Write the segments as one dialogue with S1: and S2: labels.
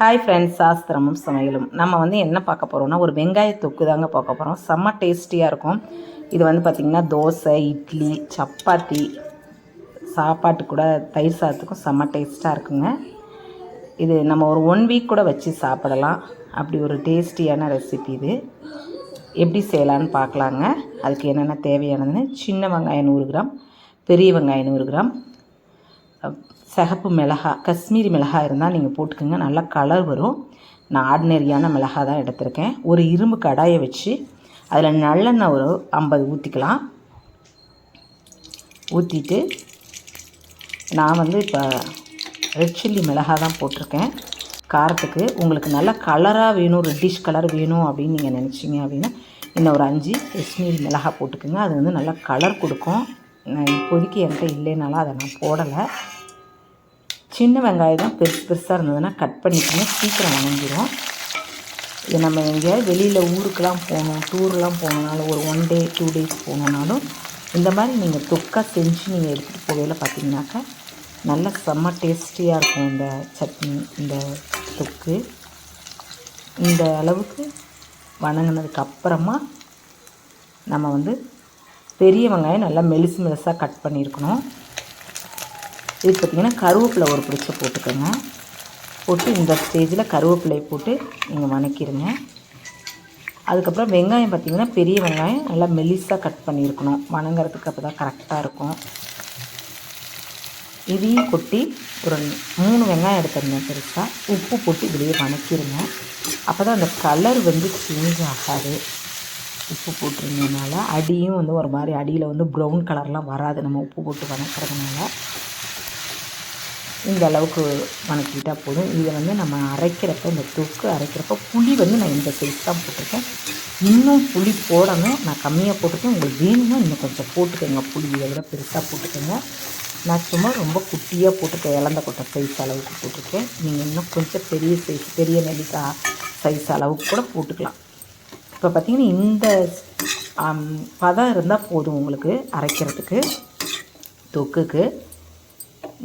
S1: Hi friends சாஸ்திரமும் சமையலும். நம்ம வந்து என்ன பார்க்க போகிறோம்னா ஒரு வெங்காய தொக்கு தாங்க பார்க்க போகிறோம் செம்ம டேஸ்டியாக இருக்கும். இது வந்து பார்த்திங்கன்னா தோசை இட்லி சப்பாத்தி சாப்பாட்டு கூட தயிர் சாதத்துக்கும் செம்ம டேஸ்ட்டாக இருக்குங்க. இது நம்ம ஒரு ஒன் வீக் கூட வச்சு சாப்பிடலாம். அப்படி ஒரு டேஸ்டியான ரெசிபி இது. எப்படி செய்யலான்னு பார்க்கலாங்க. அதுக்கு என்னென்ன தேவையானதுன்னு சின்ன வெங்காயம் நூறு கிராம் பெரிய வெங்காயம் நூறு கிராம் சிகப்பு மிளகா காஷ்மீரி மிளகா இருந்தால் நீங்கள் போட்டுக்கோங்க. நல்லா கலர் வரும். நான் ஆர்டினரியான மிளகா தான் எடுத்திருக்கேன். ஒரு இரும்பு கடாயை வச்சு அதில் நல்லெண்ணெய் ஒரு ஐம்பது ஊற்றிக்கலாம் ஊற்றிட்டு நான் வந்து இப்போ ரெட் சில்லி மிளகா தான் போட்டிருக்கேன். காரத்துக்கு உங்களுக்கு நல்ல கலராக வேணும் ரெட்டிஷ் கலர் வேணும் அப்படின்னு நீங்கள் நினச்சிங்க அப்படின்னா இன்னும் ஒரு அஞ்சு காஷ்மீரி மிளகா போட்டுக்கோங்க. அது வந்து நல்லா கலர் கொடுக்கும். நான் இப்போதைக்கு என்கிட்ட இல்லைனாலும் அதை நான் போடலை. சின்ன வெங்காயம் தான் பெருசு பெருசாக இருந்ததுன்னா கட் பண்ணிக்கோங்க சீக்கிரம் வணங்கிடும் இது நம்ம எங்கேயாவது வெளியில் ஊருக்கெலாம் போகணும் டூர்லாம் போகணுனாலும் ஒரு ஒன் டே டூ டேஸ் போகணுன்னாலும் இந்த மாதிரி நீங்கள் தொக்கா செஞ்சு நீங்கள் எடுத்துகிட்டு போகையில் பார்த்தீங்கன்னாக்கா நல்ல செம்ம டேஸ்டியாக இருக்கும் இந்த சட்னி இந்த தொக்கு. இந்த அளவுக்கு வணங்கினதுக்கு அப்புறமா நம்ம வந்து பெரிய வெங்காயம் நல்லா மெலிசு மெலிசாக கட் பண்ணியிருக்கணும். இது பார்த்திங்கன்னா கருவேப்பிலை ஒரு பிடிச்ச போட்டுக்கோங்க. போட்டு இந்த ஸ்டேஜில் கருவேப்பிலையை போட்டு நீங்கள் வணக்கிடுங்க அதுக்கப்புறம் வெங்காயம் பார்த்திங்கன்னா பெரிய வெங்காயம் நல்லா மெலிசாக கட் பண்ணியிருக்கணும். வணங்குறதுக்கு அப்போ தான் கரெக்டாக இருக்கும். இதையும் கொட்டி ஒரு மூணு வெங்காயம் எடுத்துருந்தேன் பெருசாக உப்பு போட்டு இதுலேயே வணக்கிடுங்க அப்போ தான் அந்த கலர் வந்து சேஞ்ச் ஆகாது. உப்பு போட்டிருந்ததுனால அடியும் வந்து ஒரு மாதிரி அடியில் வந்து ப்ரௌன் கலர்லாம் வராது. நம்ம உப்பு போட்டு வணக்கிறதுனால இந்த அளவுக்கு வணக்கிட்டால் போதும். இதை வந்து நம்ம அரைக்கிறப்ப இந்த தொக்கு அரைக்கிறப்ப புளி வந்து நான் இந்த சைஸ் தான் போட்டிருக்கேன். இன்னும் புளி போடணும். நான் கம்மியாக போட்டுக்கேன் உங்களுக்கு வேணும்னா இன்னும் கொஞ்சம் போட்டுக்கோங்க. புளி இதை விட பெருசாக போட்டுக்கோங்க. நான் சும்மா ரொம்ப குட்டியாக போட்டுருக்கேன் இழந்த கொட்டை சைஸ் அளவுக்கு போட்டிருக்கேன். நீங்கள் இன்னும் கொஞ்சம் பெரிய சைஸ் பெரிய நெல்லிக்காய் சைஸ் அளவுக்கு கூட போட்டுக்கலாம். இப்போ பார்த்திங்கன்னா இந்த பதம் இருந்தால் போதும் உங்களுக்கு அரைக்கிறதுக்கு தொக்குக்கு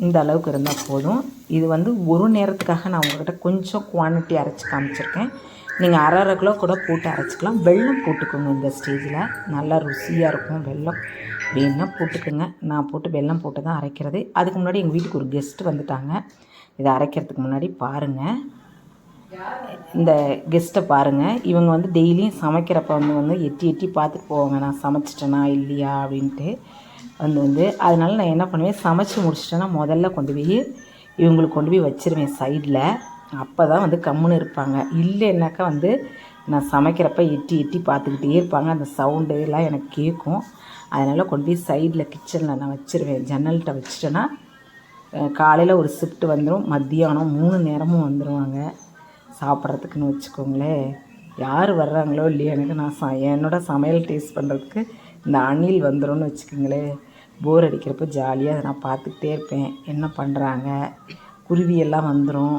S1: இந்த அளவுக்கு இருந்தால் போதும். இது வந்து ஒரு நேரத்துக்காக நான் உங்கள்கிட்ட கொஞ்சம் குவான்டிட்டி அரைச்சி காமிச்சிருக்கேன். நீங்கள் அரை அரை கிலோ கூட போட்டு அரைச்சிக்கலாம். வெல்லம் போட்டுக்கோங்க இந்த ஸ்டேஜில் நல்லா ருசியாக இருக்கும் வெல்லம். வேணும்னா போட்டுக்கோங்க. நான் போட்டு வெல்லம் போட்டு தான் அரைக்கிறது. அதுக்கு முன்னாடி எங்கள் வீட்டுக்கு ஒரு கெஸ்ட்டு வந்துட்டாங்க. இதை அரைக்கிறதுக்கு முன்னாடி பாருங்கள் இந்த கெஸ்ட்டை பாருங்கள் இவங்க வந்து டெய்லியும் சமைக்கிறப்ப வந்து வந்து எட்டி எட்டி பார்த்துட்டு போவாங்க. நான் சமைச்சிட்டேனா இல்லையா அப்படின்ட்டு. வந்து வந்து அதனால் நான் என்ன பண்ணுவேன்? சமைச்சு முடிச்சிட்டேன்னா முதல்ல கொண்டு போய் இவங்களுக்கு கொண்டு போய் வச்சுருவேன் சைடில் அப்போ தான் வந்து கம்முன்னு இருப்பாங்க. இல்லைன்னாக்கா வந்து நான் சமைக்கிறப்ப எட்டி எட்டி பார்த்துக்கிட்டே இருப்பாங்க. அந்த சவுண்டு எல்லாம் எனக்கு கேட்கும். அதனால் கொண்டு போய் சைடில் கிச்சனில் நான் வச்சுருவேன். ஜன்னல்கிட்ட வச்சுட்டேன்னா காலையில் ஒரு ஷிஃப்ட் வந்துடும் மத்தியானம் மூணு நேரமும் வந்துடுவாங்க சாப்பிட்றதுக்குன்னு வச்சுக்கோங்களேன். யார் வர்றாங்களோ இல்லையோ எனக்கு நான் ச என்னோடய சமையல் டேஸ்ட் பண்ணுறதுக்கு இந்த அணில் வந்துடும்னு வச்சுக்கோங்களேன். போர் அடிக்கிறப்ப ஜாலியாக அதை நான் பார்த்துக்கிட்டே இருப்பேன். என்ன பண்ணுறாங்க குருவியெல்லாம் வந்துடும்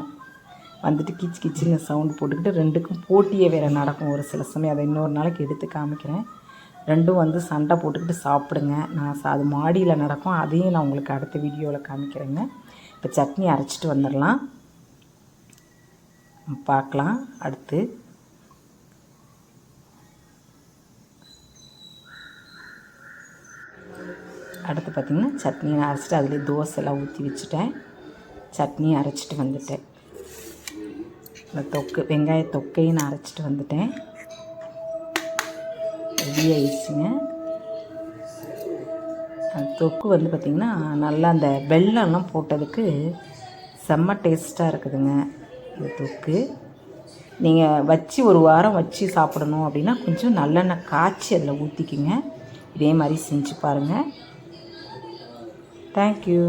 S1: வந்துட்டு கிச்சு கிச்சின்னு சவுண்டு போட்டுக்கிட்டு ரெண்டுக்கும் போட்டியே வேறு நடக்கும். ஒரு சில சமயம் அதை இன்னொரு நாளைக்கு எடுத்து காமிக்கிறேன். ரெண்டும் வந்து சண்டை போட்டுக்கிட்டு சாப்பிடுங்க. நான் அது மாடியில் நடக்கும். அதையும் நான் உங்களுக்கு அடுத்த வீடியோவில் காமிக்கிறேங்க. இப்போ சட்னி அரைச்சிட்டு வந்துடலாம். பார்க்கலாம். அடுத்து. அடுத்து பார்த்திங்கன்னா சட்னியை அரைச்சிட்டு அதிலே தோசைலாம் ஊற்றி வச்சுட்டேன். சட்னியை அரைச்சிட்டு வந்துட்டேன். இந்த தொக்கு வெங்காய தொக்கையும் நான் அரைச்சிட்டு வந்துட்டேன். ரெடி ஆயிடுச்சுங்க. தொக்கு வந்து பார்த்திங்கன்னா நல்லா அந்த வெள்ளம்லாம் போட்டதுக்கு செம்ம டேஸ்ட்டாக இருக்குதுங்க. இந்த தொக்கு நீங்கள் வச்சு ஒரு வாரம் வச்சு சாப்பிடணும் அப்படின்னா கொஞ்சம் நல்லெண்ணெய் காய்ச்சி அதில் ஊற்றிக்குங்க இதே மாதிரி செஞ்சு பாருங்கள் தேங்க்யூ.